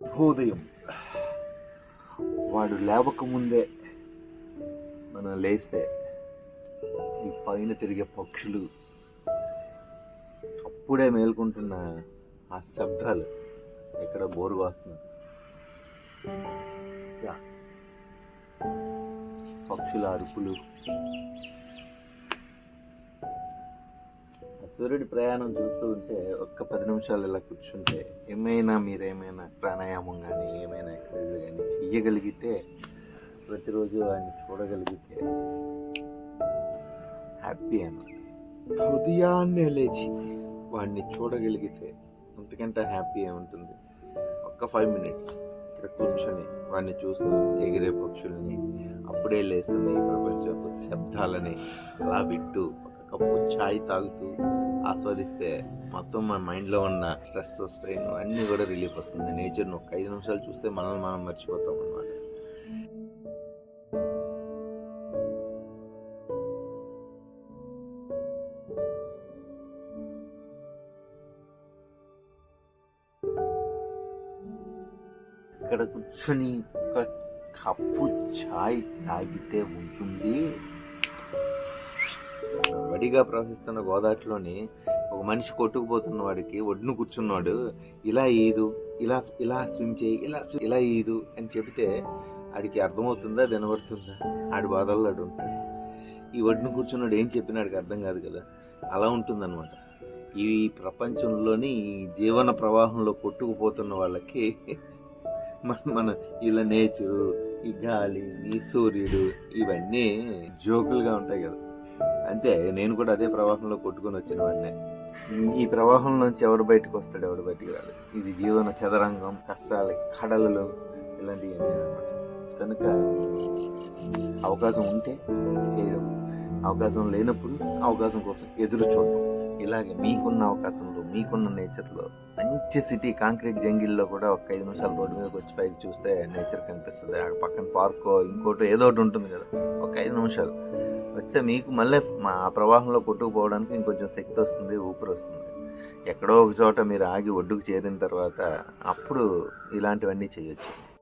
ఉదయం వాడు లేవకముందే మనం లేస్తే ఈ పైన తిరిగే పక్షులు అప్పుడే మేల్కొంటున్న ఆ శబ్దాలు ఇక్కడ బోరు వస్తుంది పక్షుల అరుపులు. సూర్యుడి ప్రయాణం చూస్తూ ఉంటే ఒక్క పది నిమిషాలు ఇలా కూర్చుంటే ఏమైనా మీరు ఏమైనా ప్రాణాయామం కానీ ఏమైనా ఎక్సర్సైజ్ కానీ చెయ్యగలిగితే ప్రతిరోజు ఆయన చూడగలిగితే హ్యాపీ అన్నమాట. ఉదయాన్నే లేచి వాడిని చూడగలిగితే అంతకంటే హ్యాపీ ఏముంటుంది ఒక్క ఫైవ్ మినిట్స్ ఇక్కడ కూర్చొని వాడిని చూస్తూ ఎగిరే పక్షులని అప్పుడే లేస్తున్న ఈ ప్రపంచపు శబ్దాలని అలా వింటూ ఒక కప్పు ఛాయ్ తాగుతూ ఆస్వాదిస్తే మొత్తం మన మైండ్లో ఉన్న స్ట్రెస్ స్ట్రెయిన్ అన్నీ కూడా రిలీఫ్ వస్తుంది. నేచర్ను ఒక ఐదు నిమిషాలు చూస్తే మనల్ని మనం మర్చిపోతాం అనమాట ఇక్కడ కూర్చొని ఒక కప్పు ఛాయ్ తాగితే ఉంటుంది. వడిగా ప్రవహిస్తున్న గోదావరిలోని ఒక మనిషి కొట్టుకుపోతున్న వాడికి ఒడ్డును కూర్చున్నాడు. ఇలా ఈదు ఇలా ఇలా స్విమ్ చేయి ఇలా ఇలా ఈదు అని చెబితే ఆడికి అర్థమవుతుందా వినబడుతుందా? ఆడి బాధల్లో ఆడు ఉంటాడు ఈ ఒడ్డును కూర్చున్నాడు ఏం చెప్పినాడికి అర్థం కాదు కదా. అలా ఉంటుందన్నమాట. ఈ ప్రపంచంలోని జీవన ప్రవాహంలో కొట్టుకుపోతున్న వాళ్ళకి మన మన ఇలా నేచరు ఈ గాలి ఈ సూర్యుడు ఇవన్నీ జోకులుగా ఉంటాయి కదా. అంతే నేను కూడా అదే ప్రవాహంలో కొట్టుకొని వచ్చిన వాడినే. ఈ ప్రవాహం నుంచి ఎవడు బయటకు వస్తాడు ఎవరు బయటికి రాడు. ఇది జీవన చదరంగం కష్టాలు కడలలు ఇలాంటివి అనమాట కనుక అవకాశం ఉంటే చేయడం అవకాశం లేనప్పుడు అవకాశం కోసం ఎదురు చూడడం. ఇలాగే మీకున్న అవకాశంలో మీకున్న నేచర్లో మంచి సిటీ కాంక్రీట్ జంగిల్లో కూడా ఒక ఐదు నిమిషాలు రోడ్డు మీదకి వచ్చి పైకి చూస్తే నేచర్ కనిపిస్తుంది. అక్కడ పక్కన పార్కో ఇంకోటి ఏదో ఒకటి ఉంటుంది కదా ఒక ఐదు నిమిషాలు. వస్తే మీకు మళ్ళీ మా ప్రవాహంలో కొట్టుకుపోవడానికి ఇంకొంచెం శక్తి వస్తుంది ఊపిరి వస్తుంది. ఎక్కడో ఒక చోట మీరు ఆగి ఒడ్డుకు చేరిన తర్వాత అప్పుడు ఇలాంటివన్నీ చేయొచ్చు.